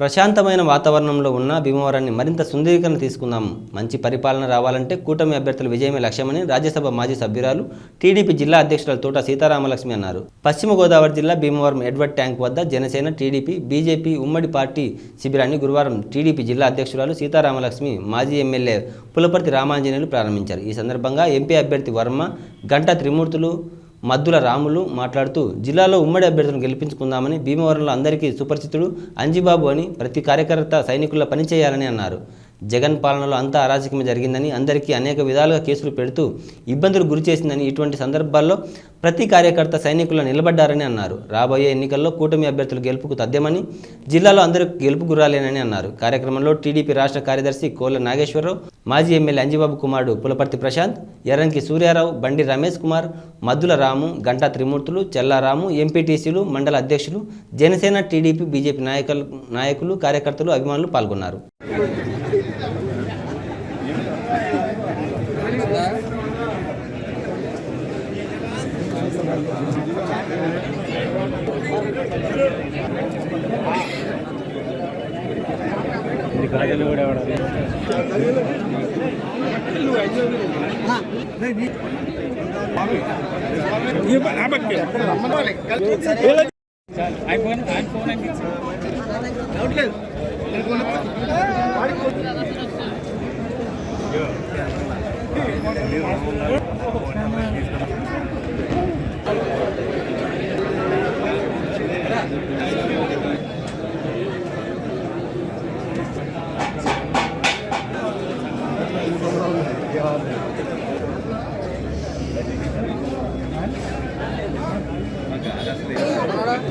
ప్రశాంతమైన వాతావరణంలో ఉన్న భీమవరాన్ని మరింత సుందరీకరణ తీసుకుందాం. మంచి పరిపాలన రావాలంటే కూటమి అభ్యర్థుల విజయమే లక్ష్యమని రాజ్యసభ మాజీ సభ్యురాలు టీడీపీ జిల్లా అధ్యక్షురాలు తోట సీతారామలక్ష్మి అన్నారు. పశ్చిమ గోదావరి జిల్లా భీమవరం ఎడ్వర్డ్ ట్యాంక్ వద్ద జనసేన టీడీపీ బీజేపీ ఉమ్మడి పార్టీ శిబిరాన్ని గురువారం టీడీపీ జిల్లా అధ్యక్షురాలు సీతారామలక్ష్మి మాజీ ఎమ్మెల్యే పులపర్తి రామాంజనేయులు ప్రారంభించారు. ఈ సందర్భంగా ఎంపీ అభ్యర్థి వర్మ గంటా త్రిమూర్తులు మద్దుల రాములు మాట్లాడుతూ జిల్లాలో ఉమ్మడి అభ్యర్థులను గెలిపించుకుందామని భీమవరంలో అందరికీ సుపరిచితుడు అంజిబాబు అని ప్రతి కార్యకర్త సైనికుల పనిచేయాలని అన్నారు. జగన్ పాలనలో అంతా అరాచకమే జరిగిందని అందరికీ అనేక విధాలుగా కేసులు పెడుతూ ఇబ్బందులు గురి చేసిందని ఇటువంటి సందర్భాల్లో ప్రతి కార్యకర్త సైనికులు నిలబడ్డారని అన్నారు. రాబోయే ఎన్నికల్లో కూటమి అభ్యర్థులు గెలుపుకు తథ్యమని జిల్లాలో అందరూ గెలుపు గుర్రాలేనని అన్నారు. కార్యక్రమంలో టీడీపీ రాష్ట్ర కార్యదర్శి కోల నాగేశ్వరరావు మాజీ ఎమ్మెల్యే అంజిబాబు కుమారుడు పులపర్తి ప్రశాంత్ ఎర్రంకి సూర్యారావు బండి రమేష్ కుమార్ మద్దుల రాము గంటా త్రిమూర్తులు చెల్లారాము ఎంపీటీసీలు మండల అధ్యక్షులు జనసేన టీడీపీ బీజేపీ నాయకులు నాయకులు కార్యకర్తలు అభిమానులు పాల్గొన్నారు. కాజలు కూడా ఐఫోన్ ఐఫోన్ అని డౌట్లేదు వాడికి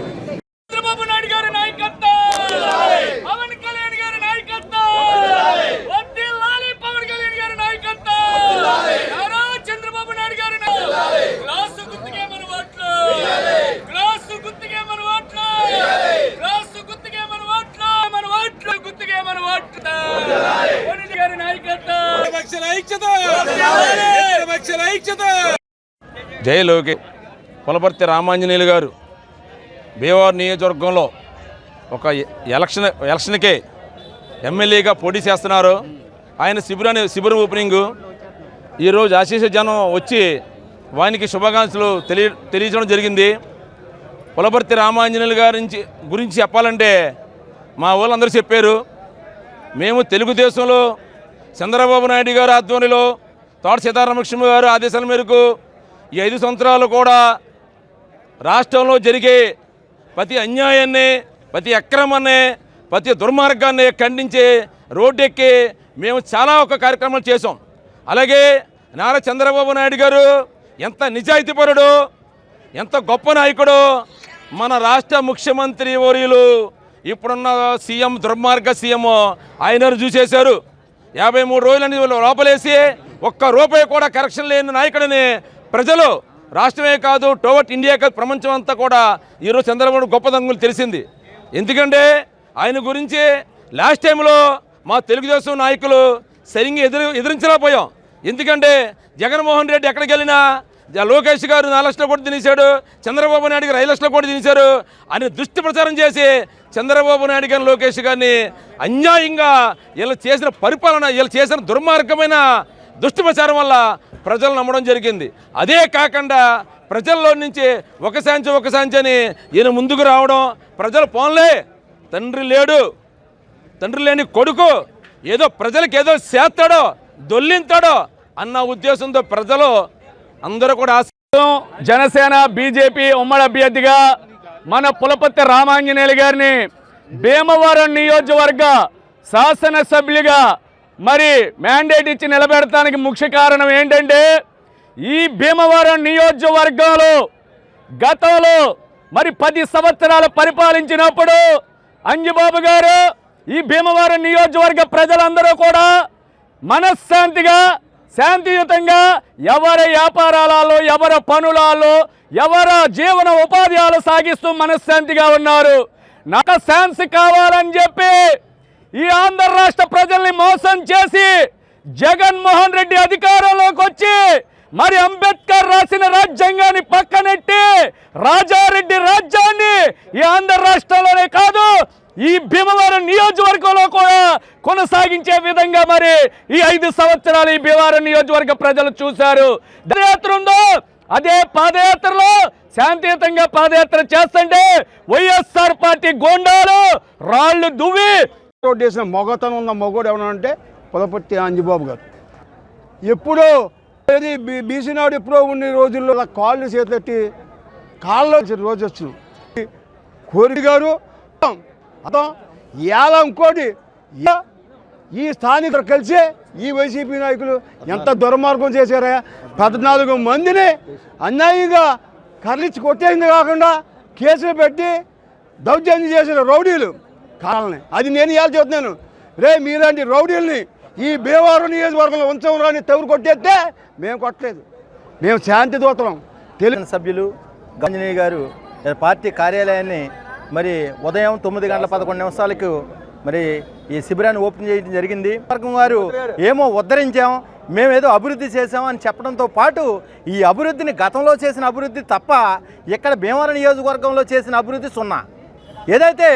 చంద్రబాబు నాయుడు గారి నాయకత్వం! పవన్ కళ్యాణ్ గారి నాయకత్వం! వర్ధిల్లాలి పవన్ కళ్యాణ్ గారి నాయకత్వం! నారా చంద్రబాబు నాయుడు గారి నాయకత్వం. గ్లాసు గుర్తుకే మన ఓట్లు! గ్లాసు గుర్తుకే మన ఓట్లు! గ్లాసు గుర్తుకే మన ఓట్లు! మన ఓట్లు గుర్తుకే మన ఓట్లు! మోడీ గారి నాయకత్వం! పక్షల ఐక్యత! పక్షల ఐక్యత! జై లోకే. పులపర్తి రామాంజనేయులు గారు. భీమవరం నియోజకవర్గంలో ఒక ఎ- ఎలక్షన్ ఎలక్షన్కే ఎమ్మెల్యేగా పోటీ చేస్తున్నారు. ఆయన శిబిరాన్ని శిబిర ఓపెనింగ్. ఈరోజు ఆశీష జనం వచ్చి వానికి శుభాకాంక్షలు తెలియ తెలియజేయడం జరిగింది. పులపర్తి రామాంజనేయులు గారి గురించి చెప్పాలంటే మా వాళ్ళందరూ చెప్పారు. మేము తెలుగుదేశంలో చంద్రబాబు నాయుడు గారు ఆధ్వర్యంలో తోట సీతారామకృష్ణ గారు ఆదేశాల మేరకు ఈ ఐదు సంవత్సరాలు కూడా రాష్ట్రంలో జరిగే ప్రతి అన్యాయాన్ని ప్రతి అక్రమాన్ని ప్రతి దుర్మార్గాన్ని ఖండించి రోడ్డెక్కి మేము చాలా ఒక కార్యక్రమాలు చేసాం అలాగే నారా చంద్రబాబు నాయుడు గారు ఎంత నిజాయితీపరుడు ఎంత గొప్ప నాయకుడు మన రాష్ట్ర ముఖ్యమంత్రి వర్యులు ఇప్పుడున్న సీఎం దుర్మార్గ సీఎం ఆయనను చూసేశారు. యాభై మూడు రోజులని లోపలేసి ఒక్క రూపాయి కూడా కరెక్షన్ లేని నాయకుడిని ప్రజలు రాష్ట్రమే కాదు టోవర్ట్ ఇండియా కాదు ప్రపంచం అంతా కూడా ఈరోజు చంద్రబాబు గొప్పదంగులు తెలిసింది. ఎందుకంటే ఆయన గురించి లాస్ట్ టైంలో మా తెలుగుదేశం నాయకులు సరిగ్గా ఎదురు ఎదిరించలేకపోయాం. ఎందుకంటే జగన్మోహన్ రెడ్డి ఎక్కడికి వెళ్ళినా లోకేష్ గారు నాలుగు లక్షలు కూడా తినేశాడు చంద్రబాబు నాయుడు గారు ఐదు లక్షలు కూడా తినేశారు అని దుష్టి ప్రచారం చేసి చంద్రబాబు నాయుడు గారిని లోకేష్ గారిని అన్యాయంగా వీళ్ళు చేసిన పరిపాలన వీళ్ళు చేసిన దుర్మార్గమైన దుష్టి ప్రచారం వల్ల ప్రజలు నమ్మడం జరిగింది. అదే కాకుండా ప్రజల్లో నుంచి ఒక సాంచి ఒక శాంతి అని ఈయన ముందుకు రావడం ప్రజలు పోన్లే. తండ్రి లేడు. తండ్రి లేని కొడుకు ఏదో ప్రజలకు ఏదో చేస్తాడో దొల్లింతాడో అన్న ఉద్దేశంతో ప్రజలు అందరూ కూడా ఆశ జనసేన బీజేపీ ఉమ్మడి అభ్యర్థిగా మన పులపత్తి రామాంజనేయులు గారిని భీమవరం నియోజకవర్గ శాసనసభ్యులుగా మరి మ్యాండేట్ ఇచ్చి నిలబెడటానికి ముఖ్య కారణం ఏంటంటే ఈ భీమవరం నియోజకవర్గంలో గతంలో మరి పది సంవత్సరాలు పరిపాలించినప్పుడు అంజబాబు గారు ఈ భీమవరం నియోజకవర్గ ప్రజలందరూ కూడా మనశ్శాంతిగా శాంతియుతంగా ఎవరి వ్యాపారాలలో ఎవరి పనులలో ఎవరి జీవన ఉపాధ్యాలు సాగిస్తూ మనశ్శాంతిగా ఉన్నారు. నాకు శాంతి కావాలని చెప్పి ఈ ఆంధ్ర రాష్ట్ర ప్రజల్ని మోసం చేసి జగన్మోహన్ రెడ్డి అధికారంలోకి వచ్చి మరి అంబేద్కర్ రాసిన రాజ్యాంగాన్ని పక్కనెట్టి రాజారెడ్డి రాజ్యాన్ని ఈ ఆంధ్ర రాష్ట్రంలోనే కాదు ఈ భీమవరం నియోజకవర్గంలో కూడా కొనసాగించే విధంగా మరి ఈ ఐదు సంవత్సరాలు ఈ భీమవరం నియోజకవర్గ ప్రజలు చూశారు. పాదయాత్ర ఉందో అదే పాదయాత్రలో శాంతియుతంగా పాదయాత్ర చేస్తుంటే వైఎస్ఆర్ పార్టీ గోండాలు రాళ్ళు దువ్వి రోడ్డు చేసిన మొగతనం ఉన్న మొగోడు ఎవరంటే అంటే పులపర్తి అంజిబాబు గారు. ఎప్పుడో ఏది బీ- బీసీ నాడు ఎప్పుడో ఉన్న రోజుల్లో కాళ్ళు చేతెట్టి కాళ్ళు వచ్చిన రోజు వచ్చిన కోరి గారు అతం ఇవాళ ఇంకోటి ఈ స్థానికులు కలిసి ఈ వైసీపీ నాయకులు ఎంత దుర్మార్గం చేశారా. పద్నాలుగు మందిని అన్యాయంగా కర్లిచ్చి కొట్టేసింది కాకుండా కేసులు పెట్టి దౌర్జన్యం చేసిన రౌడీలు. కావాలని అది నేను ఇవాళ చెబుతున్నాను. రే మీలాంటి రౌడీల్ని ఈ భీమవరం నియోజకవర్గంలో ఉంచం రాని తెవరు కొట్టేస్తే మేము కొట్టలేదు. మేము శాంతి దూతలం. తెలుగు సభ్యులు గంజనీయ గారు పార్టీ కార్యాలయాన్ని మరి ఉదయం తొమ్మిది గంటల పదకొండు నిమిషాలకు మరి ఈ శిబిరాన్ని ఓపెన్ చేయడం జరిగింది. వర్గం వారు ఏమో ఉద్ధరించాం మేమేదో అభివృద్ధి చేసాం అని చెప్పడంతో పాటు ఈ అభివృద్ధిని గతంలో చేసిన అభివృద్ధి తప్ప ఇక్కడ భీమవరం నియోజకవర్గంలో చేసిన అభివృద్ధి సున్నా. ఏదైతే